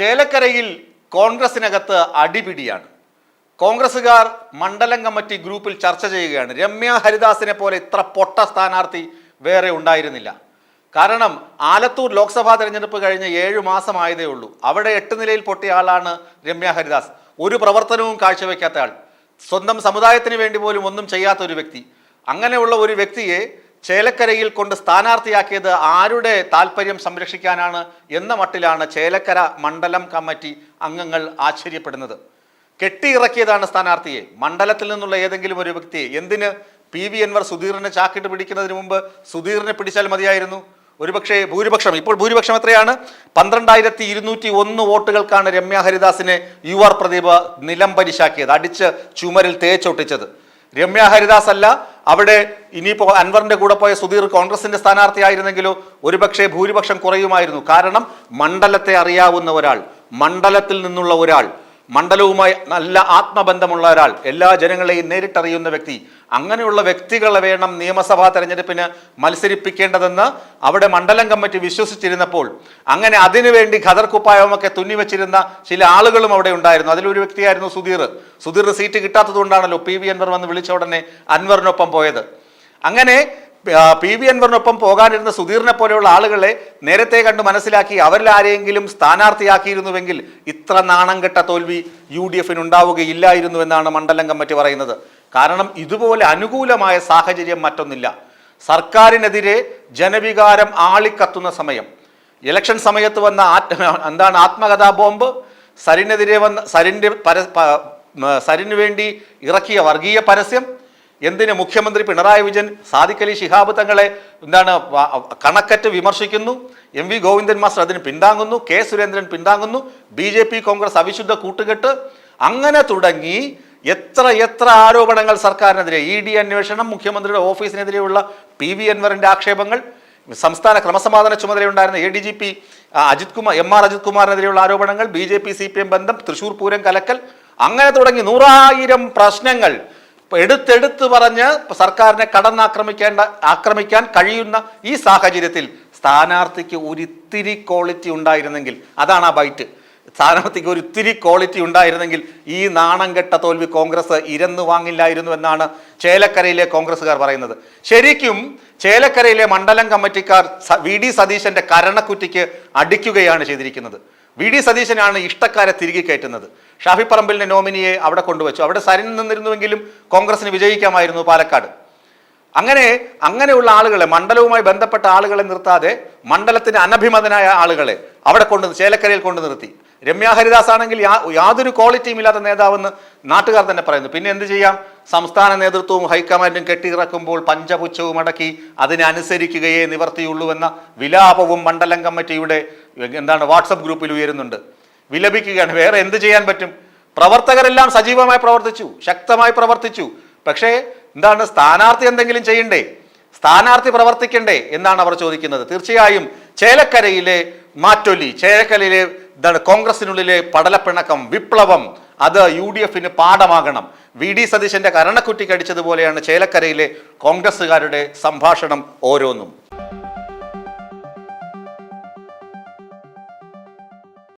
ചേലക്കരയിൽ കോൺഗ്രസിനകത്ത് അടിപിടിയാണ്. കോൺഗ്രസുകാർ മണ്ഡലം കമ്മിറ്റി ഗ്രൂപ്പിൽ ചർച്ച ചെയ്യുകയാണ്. രമ്യ ഹരിദാസിനെ പോലെ ഇത്ര പൊട്ട സ്ഥാനാർത്ഥി വേറെ ഉണ്ടായിരുന്നില്ല. കാരണം ആലത്തൂർ ലോക്സഭാ തെരഞ്ഞെടുപ്പ് കഴിഞ്ഞ് ഏഴു മാസമായതേ ഉള്ളൂ. അവിടെ എട്ട് നിലയിൽ പൊട്ടിയ ആളാണ് രമ്യ ഹരിദാസ്. ഒരു പ്രവർത്തനവും കാഴ്ചവെക്കാത്ത ആൾ. സ്വന്തം സമുദായത്തിന് വേണ്ടി പോലും ഒന്നും ചെയ്യാത്ത ഒരു വ്യക്തി. അങ്ങനെയുള്ള ഒരു വ്യക്തിയെ ചേലക്കരയിൽ കൊണ്ട് സ്ഥാനാർത്ഥിയാക്കിയത് ആരുടെ താല്പര്യം സംരക്ഷിക്കാനാണ് എന്ന മട്ടിലാണ് ചേലക്കര മണ്ഡലം കമ്മിറ്റി അംഗങ്ങൾ ആശ്ചര്യപ്പെടുന്നത്. കെട്ടിയിറക്കിയതാണ് സ്ഥാനാർത്ഥിയെ. മണ്ഡലത്തിൽ നിന്നുള്ള ഏതെങ്കിലും ഒരു വ്യക്തിയെ എന്തിന്? പി. വി. എൻവർ സുധീറിനെ ചാക്കിട്ട് പിടിക്കുന്നതിന് മുമ്പ് സുധീറിനെ പിടിച്ചാൽ മതിയായിരുന്നു. ഒരുപക്ഷെ ഭൂരിപക്ഷം. ഇപ്പോൾ ഭൂരിപക്ഷം എത്രയാണ്? പന്ത്രണ്ടായിരത്തി ഇരുന്നൂറ്റി ഒന്ന് വോട്ടുകൾക്കാണ് രമ്യ ഹരിദാസിനെ യു ആർ പ്രദീപ് നിലംപരിശാക്കിയത് അടിച്ച് ചുമരിൽ തേച്ചൊട്ടിച്ചത്. രമ്യ ഹരിദാസ് അല്ല അവിടെ ഇനിയിപ്പോൾ അൻവറിന്റെ കൂടെ പോയ സുധീർ കോൺഗ്രസിന്റെ സ്ഥാനാർത്ഥിയായിരുന്നെങ്കിലോ ഒരുപക്ഷെ ഭൂരിപക്ഷം കുറയുമായിരുന്നു. കാരണം മണ്ഡലത്തെ അറിയാവുന്ന ഒരാൾ മണ്ഡലത്തിൽ നിന്നുള്ള ഒരാൾ മണ്ഡലവുമായി നല്ല ആത്മബന്ധമുള്ള ഒരാൾ എല്ലാ ജനങ്ങളെയും നേരിട്ടറിയുന്ന വ്യക്തി അങ്ങനെയുള്ള വ്യക്തികളെ വേണം നിയമസഭാ തെരഞ്ഞെടുപ്പിന് മത്സരിപ്പിക്കേണ്ടതെന്ന് അവിടെ മണ്ഡലം കമ്മിറ്റി വിശ്വസിച്ചിരുന്നപ്പോൾ അങ്ങനെ അതിനുവേണ്ടി ഖദർ കുപ്പായമൊക്കെ തുന്നിവെച്ചിരുന്ന ചില ആളുകളും അവിടെ ഉണ്ടായിരുന്നു. അതിലൊരു വ്യക്തിയായിരുന്നു സുധീർ. സുധീർ സീറ്റ് കിട്ടാത്തതുകൊണ്ടാണല്ലോ പി വി അൻവർ വന്ന് വിളിച്ച ഉടനെ അൻവറിനൊപ്പം പോയത്. അങ്ങനെ പി വി അൻവറിനൊപ്പം പോകാനിരുന്ന സുധീറിനെ പോലെയുള്ള ആളുകളെ നേരത്തെ കണ്ട് മനസ്സിലാക്കി അവരിൽ ആരെയെങ്കിലും സ്ഥാനാർത്ഥിയാക്കിയിരുന്നുവെങ്കിൽ ഇത്ര നാണം കെട്ട തോൽവി യു ഡി എഫിന് ഉണ്ടാവുകയില്ലായിരുന്നു എന്നാണ് മണ്ഡലം കമ്മിറ്റി പറയുന്നത്. കാരണം ഇതുപോലെ അനുകൂലമായ സാഹചര്യം മറ്റൊന്നില്ല. സർക്കാരിനെതിരെ ജനവികാരം ആളിക്കത്തുന്ന സമയം. ഇലക്ഷൻ സമയത്ത് വന്ന എന്താണ് ആത്മകഥാ ബോംബ്? സരിനെതിരെ വന്ന സരിന്റെ പര സരിന് വേണ്ടി ഇറക്കിയ വർഗീയ പരസ്യം എന്തിന് മുഖ്യമന്ത്രി പിണറായി വിജയൻ സാദിഖലി ശിഹാബ് തങ്ങളെ എന്താണ് കണക്കറ്റ് വിമർശിക്കുന്നു? എം വി ഗോവിന്ദൻ മാസ്റ്റർ അതിന് പിന്താങ്ങുന്നു കെ സുരേന്ദ്രൻ പിന്താങ്ങുന്നു ബി ജെ പി കോൺഗ്രസ് അവിശുദ്ധ കൂട്ടുകെട്ട്. അങ്ങനെ തുടങ്ങി എത്ര എത്ര ആരോപണങ്ങൾ സർക്കാരിനെതിരെ ഇ ഡി അന്വേഷണം മുഖ്യമന്ത്രിയുടെ ഓഫീസിനെതിരെയുള്ള പി വി അൻവറിന്റെ ആക്ഷേപങ്ങൾ സംസ്ഥാന ക്രമസമാധാന ചുമതലയുണ്ടായിരുന്ന A D G P Ajith Kumar M R Ajith കുമാറിനെതിരെയുള്ള ആരോപണങ്ങൾ B J P C P M ബന്ധം തൃശൂർ പൂരം കലക്കൽ. അങ്ങനെ തുടങ്ങി നൂറായിരം പ്രശ്നങ്ങൾ എടുത്തെടുത്ത് പറഞ്ഞ് സർക്കാരിനെ കടന്നാക്രമിക്കേണ്ട ആക്രമിക്കാൻ കഴിയുന്ന ഈ സാഹചര്യത്തിൽ സ്ഥാനാർത്ഥിക്ക് ഒരിത്തിരി ക്വാളിറ്റി ഉണ്ടായിരുന്നെങ്കിൽ അതാണ് ആ ബൈറ്റ് സ്ഥാനാർത്ഥിക്ക് ഒരു ഇത്തിരി ക്വാളിറ്റി ഉണ്ടായിരുന്നെങ്കിൽ ഈ നാണം കെട്ട തോൽവി കോൺഗ്രസ് ഇരന്നു വാങ്ങില്ലായിരുന്നു എന്നാണ് ചേലക്കരയിലെ കോൺഗ്രസ്സുകാർ പറയുന്നത്. ശരിക്കും ചേലക്കരയിലെ മണ്ഡലം കമ്മിറ്റിക്കാർ വി ഡി സതീശന്റെ കരണക്കുറ്റിക്ക് അടിക്കുകയാണ് ചെയ്തിരിക്കുന്നത്. വി ഡി സതീശനാണ് ഇഷ്ടക്കാരെ തിരികെ കയറ്റുന്നത്. ഷാഫി പറമ്പിലിന്റെ നോമിനിയെ അവിടെ കൊണ്ടുവച്ചു. അവിടെ സരിൻ നിന്നിരുന്നുവെങ്കിലും കോൺഗ്രസിന് വിജയിക്കാമായിരുന്നു പാലക്കാട്. അങ്ങനെ അങ്ങനെയുള്ള ആളുകളെ മണ്ഡലവുമായി ബന്ധപ്പെട്ട ആളുകളെ നിർത്താതെ മണ്ഡലത്തിന് അനഭിമതനായ ആളുകളെ അവിടെ കൊണ്ട് ചേലക്കരയിൽ കൊണ്ട് നിർത്തി. രമ്യ ഹരിദാസ് ആണെങ്കിൽ യാതൊരു ക്വാളിറ്റിയും ഇല്ലാത്ത നേതാവെന്ന് നാട്ടുകാർ തന്നെ പറയുന്നു. പിന്നെ എന്ത് ചെയ്യാം? സംസ്ഥാന നേതൃത്വവും ഹൈക്കമാൻഡും കെട്ടിയിറക്കുമ്പോൾ പഞ്ചപുച്ഛവും അടക്കി അതിനനുസരിക്കുകയേ നിവർത്തിയുള്ളൂ എന്ന വിലാപവും മണ്ഡലം കമ്മിറ്റിയുടെ എന്താണ് വാട്സപ്പ് ഗ്രൂപ്പിൽ ഉയരുന്നുണ്ട്. വിലപിക്കുകയാണ്. വേറെ എന്ത് ചെയ്യാൻ പറ്റും? പ്രവർത്തകരെല്ലാം സജീവമായി പ്രവർത്തിച്ചു. ശക്തമായി പ്രവർത്തിച്ചു. പക്ഷേ എന്താണ് സ്ഥാനാർത്ഥി എന്തെങ്കിലും ചെയ്യണ്ടേ? സ്ഥാനാർത്ഥി പ്രവർത്തിക്കണ്ടേ എന്നാണ് അവർ ചോദിക്കുന്നത്. തീർച്ചയായും ചേലക്കരയിലെ മാറ്റൊലി ചേലക്കരയിലെ എന്താണ് കോൺഗ്രസിനുള്ളിലെ പടലപ്പിണക്കം വിപ്ലവം അത് യു ഡി എഫിന് പാഠമാകണം. വി ഡി സതീശന്റെ കരണക്കുറ്റി കടിച്ചതുപോലെയാണ് ചേലക്കരയിലെ കോൺഗ്രസ്സുകാരുടെ സംഭാഷണം ഓരോന്നും.